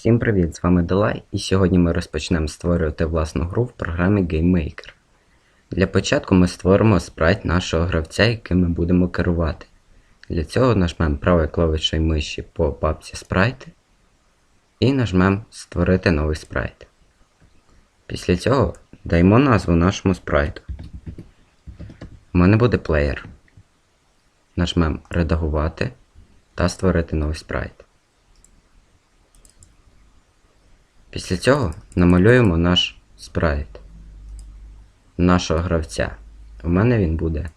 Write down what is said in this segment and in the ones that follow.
Всім привіт! З вами Делай, і сьогодні ми розпочнемо створювати власну гру в програмі GameMaker. Для початку ми створимо спрайт нашого гравця, яким ми будемо керувати. Для цього нажмемо правою клавішою миші по папці Спрайти і нажмемо Створити новий спрайт. Після цього даємо назву нашому спрайту. У мене буде плеєр. Нажмемо Редагувати та створити новий спрайт. Після цього намалюємо наш спрайт нашого гравця. У мене він буде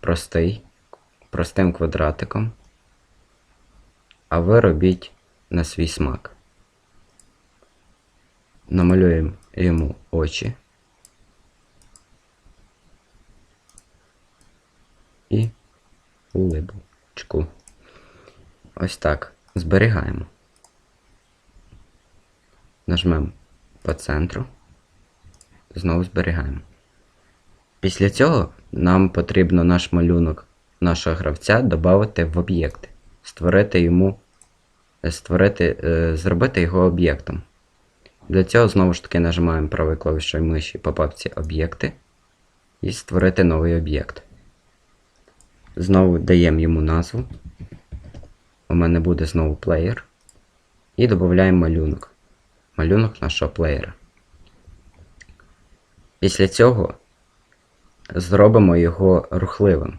простий, простим квадратиком, а ви робіть на свій смак. Намалюємо йому очі і улибочку. Ось так. Зберігаємо. Нажмемо по центру. Знову зберігаємо. Після цього нам потрібно наш малюнок нашого гравця додати в об'єкти. Створити йому, створити, е, зробити його об'єктом. Для цього знову ж таки нажимаємо правою клавішою миші по папці Об'єкти і створити новий об'єкт. Знову даємо йому назву. У мене буде знову плеєр. І додаємо малюнок малюнок нашого плеєра. Після цього зробимо його рухливим.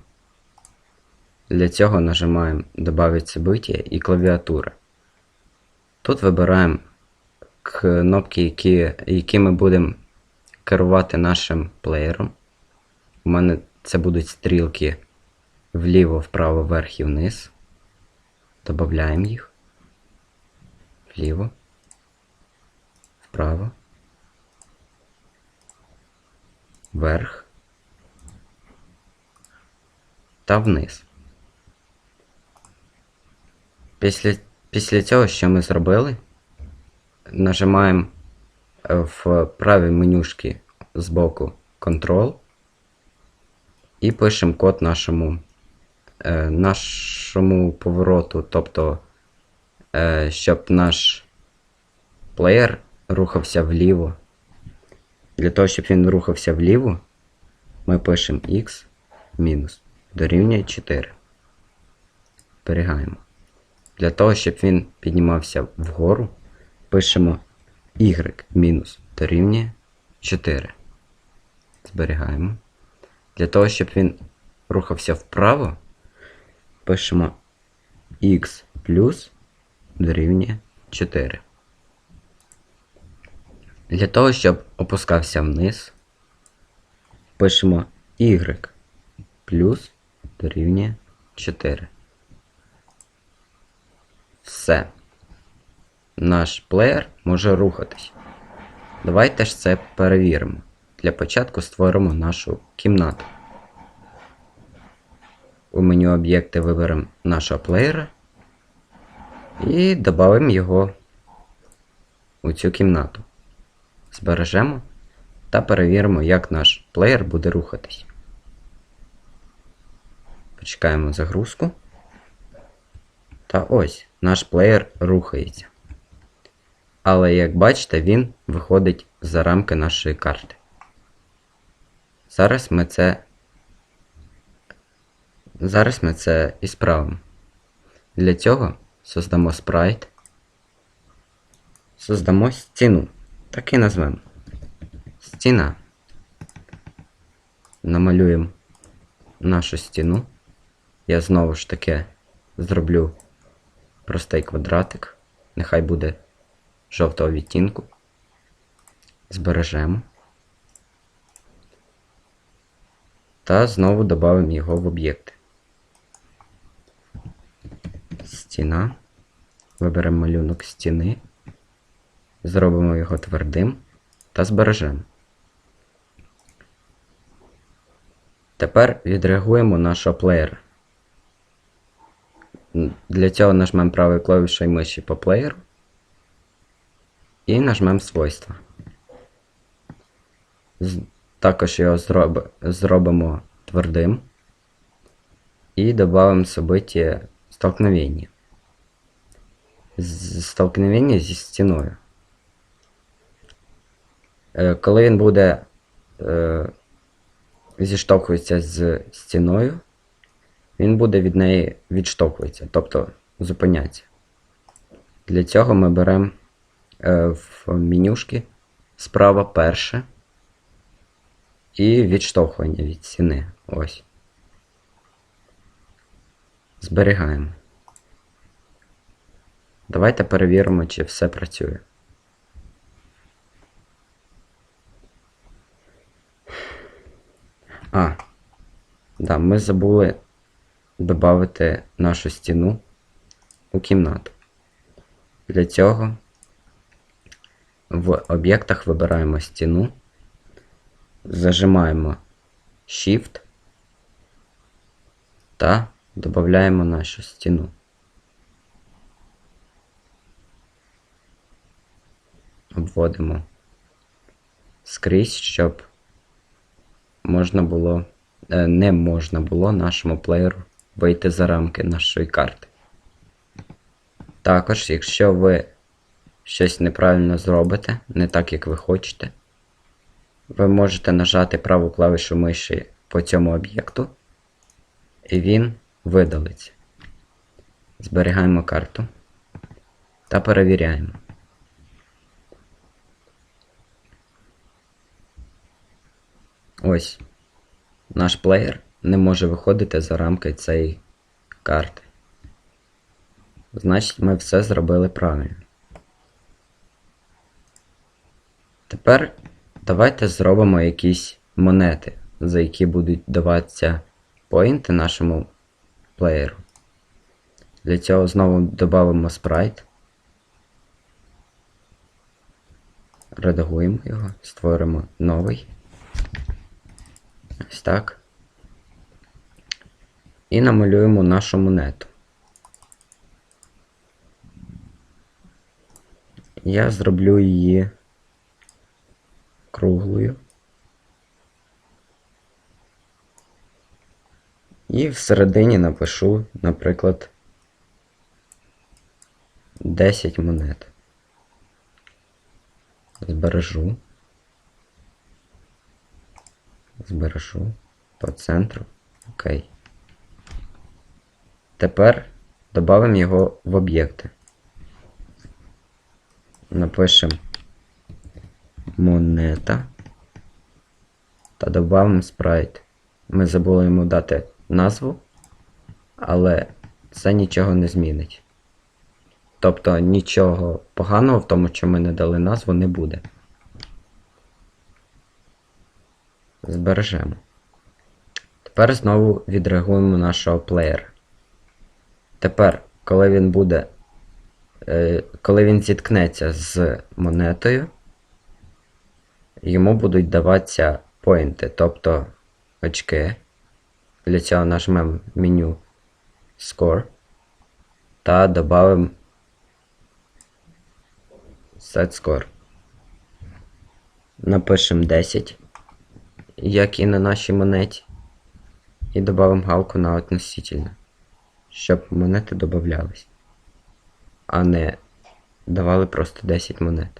Для цього нажимаємо Добавить событие і клавіатура. Тут вибираємо кнопки, які, які ми будемо керувати нашим плеєром. У мене це будуть стрілки вліво, вправо, вверх і вниз. Добавляємо їх вліво вправо, вверх та вниз. Після, Після цього, що ми зробили, нажимаємо е, в правій менюшки збоку Ctrl і пишемо код нашому е, нашому повороту, тобто, е, щоб наш плеєр рухався вліво. Для того, щоб він рухався вліво, ми пишемо x мінус дорівнює 4. Зберігаємо. Для того, щоб він піднімався вгору, пишемо y мінус дорівнює 4. Зберігаємо. Для того, щоб він рухався вправо, пишемо x плюс дорівнює 4. Для того, щоб опускався вниз, пишемо y плюс дорівнює 4. Все. Наш плеєр може рухатись. Давайте ж це перевіримо. Для початку створимо нашу кімнату. У меню об'єкти виберемо нашого плеєра і додамо його у цю кімнату збережемо та перевіримо, як наш плеєр буде рухатись. Почекаємо загрузку. Та ось наш плеєр рухається. Але, як бачите, він виходить за рамки нашої карти. Зараз ми це Зараз ми це і справимо. Для цього создамо спрайт, создамо стіну. Так і назвемо. Стіна. Намалюємо нашу стіну. Я знову ж таки зроблю простий квадратик. Нехай буде жовтого відтінку. Збережемо. Та знову додамо його в об'єкти. Стіна. Виберемо малюнок стіни. Зробимо його твердим та збережемо. Тепер відреагуємо нашого плеєра. Для цього нажмемо правою клавішою миші по плеєру і нажмемо свойства. Також його зроб... зробимо твердим і додамо событие столкновення. столкновення зі стіною. Е, Коли він буде е, зіштовхуватися з стіною, він буде від неї відштовхуватися, тобто зупинятися. Для цього ми беремо е, в менюшки справа перше і відштовхування від стіни. Ось. Зберігаємо. Давайте перевіримо, чи все працює. А, да, ми забули додати нашу стіну у кімнату. Для цього в об'єктах вибираємо стіну, зажимаємо Shift та додаємо нашу стіну. Обводимо скрізь, щоб можна було, е, не можна було нашому плеєру вийти за рамки нашої карти. Також, якщо ви щось неправильно зробите, не так як ви хочете, ви можете нажати праву клавішу миші по цьому об'єкту, і він видалиться. Зберігаємо карту та перевіряємо. Ось. Наш плеєр не може виходити за рамки цієї карти. Значить, ми все зробили правильно. Тепер давайте зробимо якісь монети, за які будуть даватися поінти нашому плеєру. Для цього знову додамо спрайт. Редагуємо його, створимо новий. Ось так. І намалюємо нашу монету. Я зроблю її круглою. І всередині напишу, наприклад, 10 монет. Збережу. Збережу по центру. Окей. Тепер додамо його в об'єкти. Напишемо монета та додамо спрайт. Ми забули йому дати назву, але це нічого не змінить. Тобто нічого поганого в тому, що ми не дали назву, не буде. Збережемо. Тепер знову відреагуємо нашого плеєра. Тепер, коли він буде. Е, коли він зіткнеться з монетою, йому будуть даватися поінти, тобто очки. Для цього нажмемо меню Score та додамо Set Score. Напишемо 10, як і на нашій монеті. І додамо галку на относительно, щоб монети додавались, а не давали просто 10 монет.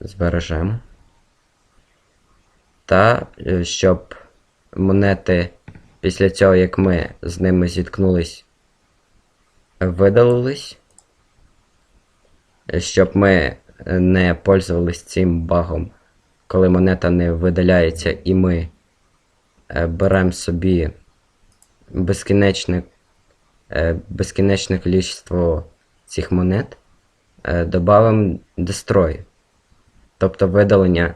Збережемо. Та е, щоб монети після цього, як ми з ними зіткнулись, видалились, щоб ми не пользувались цим багом, коли монета не видаляється, і ми е, беремо собі безкінечне, е, безкінечне кількість цих монет, додамо destroy, тобто видалення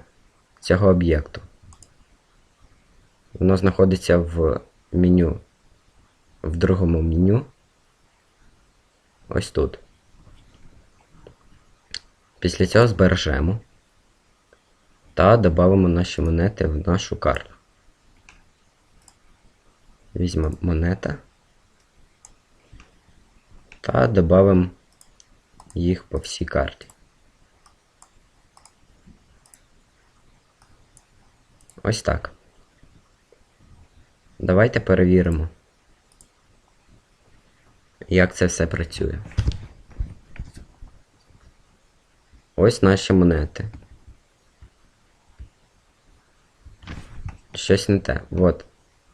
цього об'єкту. Воно знаходиться в меню, в другому меню. Ось тут. Після цього збережемо та додамо наші монети в нашу карту. Візьмемо монета та додамо їх по всій карті. Ось так. Давайте перевіримо. як це все працює. Ось наші монети. Щось не те. От.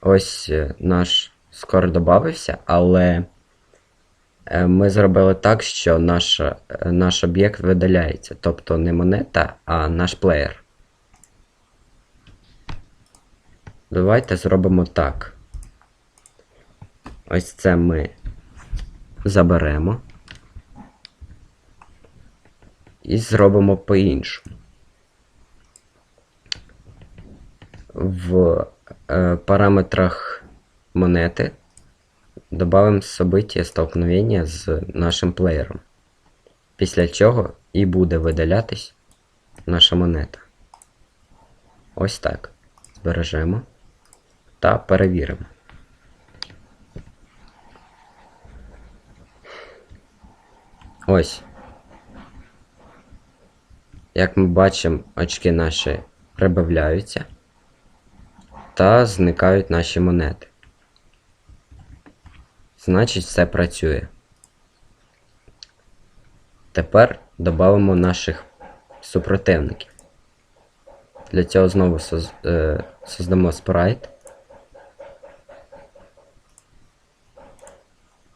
Ось е, наш скор додався, але е, ми зробили так, що наш, е, наш об'єкт видаляється. Тобто не монета, а наш плеєр. Давайте зробимо так. Ось це ми заберемо. І зробимо по-іншому. В е, параметрах монети додамо событие столкновення з нашим плеєром. Після чого і буде видалятись наша монета. Ось так. Збережемо та перевіримо. Ось. Як ми бачимо, очки наші прибавляються та зникають наші монети. Значить, все працює. Тепер додамо наших супротивників. Для цього знову соз- е, создамо спрайт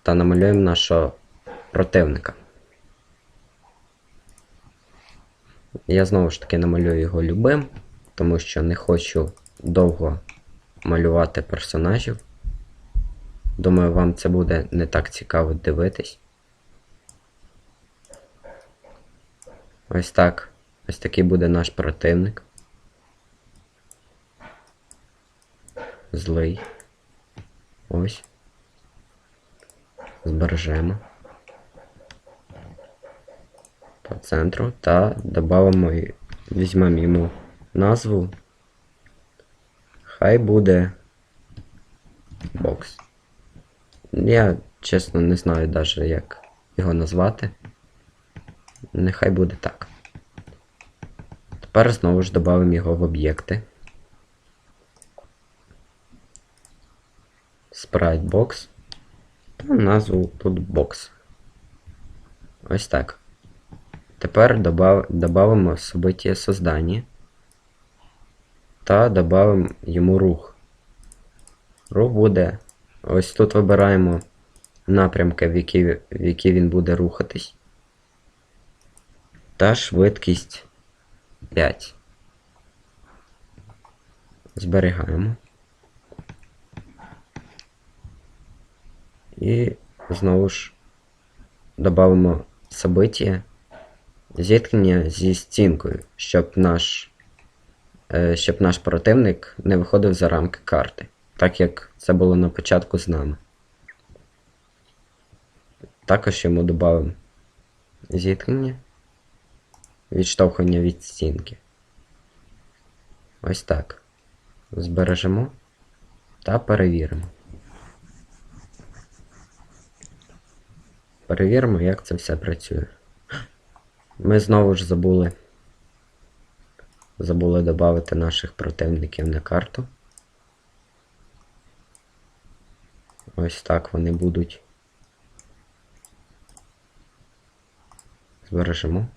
та намалюємо нашого противника. Я знову ж таки намалюю його любим, тому що не хочу довго малювати персонажів. Думаю, вам це буде не так цікаво дивитись. Ось так. Ось такий буде наш противник. Злий. Ось. Збережемо. По центру та додамо візьмемо йому назву. Буде бокс. Я чесно не знаю навіть як його назвати. Нехай буде так. Тепер знову ж додамо його в об'єкти. Sprite box. Та назву тут box. Ось так. Тепер добав, добавимо создання та додамо йому рух. Рух буде. Ось тут вибираємо напрямки, в які, в які він буде рухатись. Та швидкість 5. Зберігаємо. І знову ж додамо событие зіткнення зі стінкою, щоб наш, щоб наш противник не виходив за рамки карти, так як це було на початку з нами. Також йому додамо зіткнення, відштовхування від стінки. Ось так. Збережемо та перевіримо. Перевіримо, як це все працює. Ми знову ж забули. Забули додати наших противників на карту. Ось так вони будуть. Збережемо.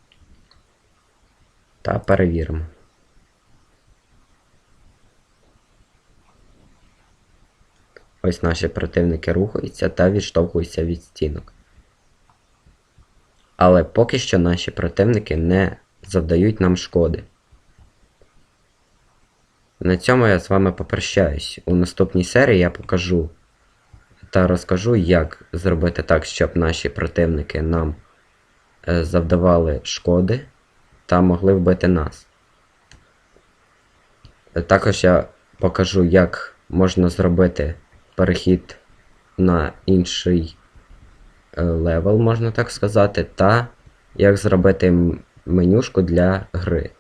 Та перевіримо. Ось наші противники рухаються та відштовхуються від стінок. Але поки що наші противники не завдають нам шкоди. На цьому я з вами попрощаюсь. У наступній серії я покажу та розкажу, як зробити так, щоб наші противники нам е, завдавали шкоди та могли вбити нас. Е, Також я покажу, як можна зробити перехід на інший е, левел, можна так сказати, та як зробити менюшку для гри.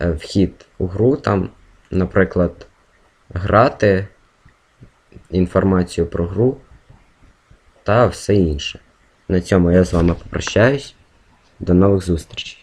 Е, Вхід у гру там, наприклад, грати, інформацію про гру та все інше. На цьому я з вами попрощаюсь. До нових зустрічей.